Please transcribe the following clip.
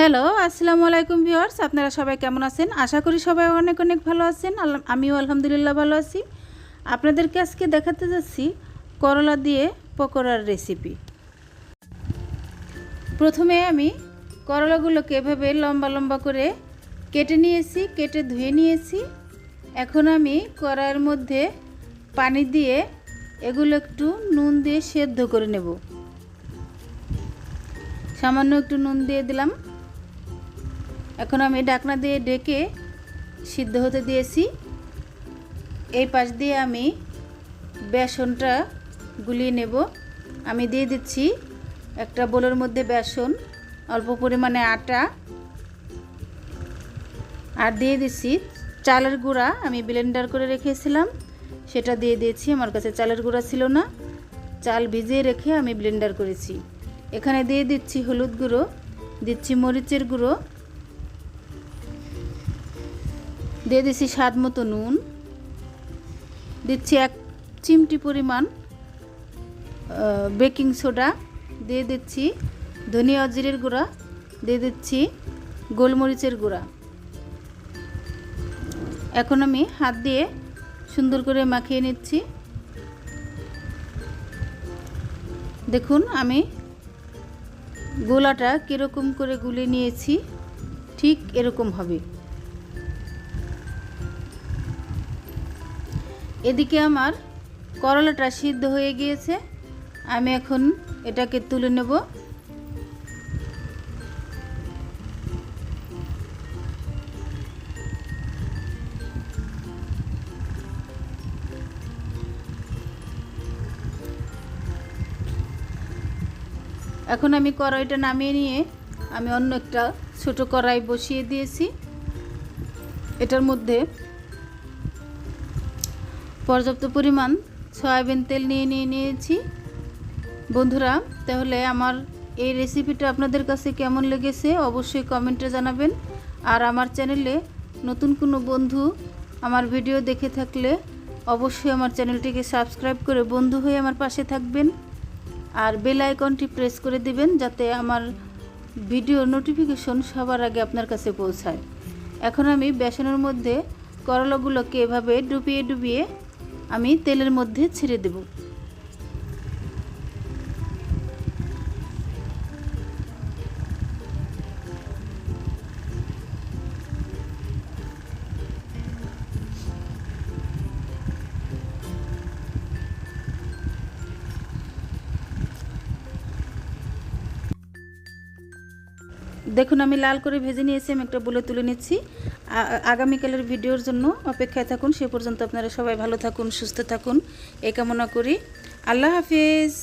Hello আসসালামু আলাইকুম viewers, আপনারা সবাই কেমন আছেন? আশা করি সবাই অনেক অনেক ভালো আছেন। আমিও আলহামদুলিল্লাহ ভালো আছি। আপনাদেরকে আজকে দেখাতে যাচ্ছি করলা দিয়ে পকোড়ার রেসিপি প্রথমে আমি করলাগুলোকে এভাবে লম্বা লম্বা করে কেটে নিয়েছি, কেটে ধুয়ে নিয়েছি। এখন আমি কড়াইয়ের মধ্যে পানি দিয়ে এগুলো একটু নুন দিয়ে সেদ্ধ করে নেব। সামান্য একটু নুন দিয়ে দিলাম। এখন আমি ঢাকনা দিয়ে ডেকে সিদ্ধ হতে দিয়েছি। এই পাশ দিয়ে আমি বেসনটা গুলিয়ে নেব। আমি দিয়ে দিচ্ছি একটা বোলের মধ্যে বেসন, অল্প পরিমাণে আটা। আর দিয়ে দিচ্ছি চালের গুঁড়া, আমি ব্লেন্ডার করে রেখেছিলাম। সেটা দিয়ে দিয়েছি, আমার কাছে চালের গুঁড়া ছিল না। চাল ভিজিয়ে রেখে আমি ব্লেন্ডার করেছি। এখানে দিয়ে দিচ্ছি হলুদ গুঁড়ো, দিচ্ছি মরিচের গুঁড়ো দিয়ে দিচ্ছি স্বাদ মতো নুন। দিচ্ছি এক চিমটি পরিমাণ বেকিং সোডা। দিয়ে দিচ্ছি ধনিয়া জিরের গুঁড়া। দিয়ে দিচ্ছি গোলমরিচের গুঁড়া। এখন আমি হাত দিয়ে সুন্দর করে মাখিয়ে নিচ্ছি। দেখুন আমি গোলাটা কীরকম করে গুলে নিয়েছি, ঠিক এরকম হবে। এদিকে আমার করলাটা সিদ্ধ হয়ে গিয়েছে। আমি এখন এটাকে তুলে নেব। এখন আমি কড়াইটা নামিয়ে নিয়ে আমি অন্য একটা ছোট কড়াই বসিয়ে দিয়েছি। এটার মধ্যে পর্যাপ্ত পরিমাণ সয়াবিন তেল নিয়ে নিয়ে নিয়েছি। বন্ধুরা, তাহলে আমার এই রেসিপিটা আপনাদের কাছে কেমন লেগেছে অবশ্যই কমেন্টে জানাবেন। আর আমার চ্যানেলে নতুন কোনো বন্ধু আমার ভিডিও দেখে থাকলে অবশ্যই আমার চ্যানেলটিকে সাবস্ক্রাইব করে বন্ধু হয়ে আমার পাশে থাকবেন। আর বেল আইকনটি প্রেস করে দিবেন যাতে আমার ভিডিও নোটিফিকেশন সবার আগে আপনার কাছে পৌঁছায়। এখন আমি বেসনের মধ্যে করলাগুলোকে এভাবে ডুবিয়ে ডুবিয়ে আমি তেলের মধ্যে ছেড়ে দেব। দেখুন, আমি লাল করে ভেজে নিয়েছি, আমি একটা বলে তুলে নিচ্ছি। আগামীকালের ভিডিওর জন্য অপেক্ষায় থাকুন, সে পর্যন্ত আপনারা সবাই ভালো থাকুন, সুস্থ থাকুন। এই কামনা করি। আল্লাহ হাফিজ।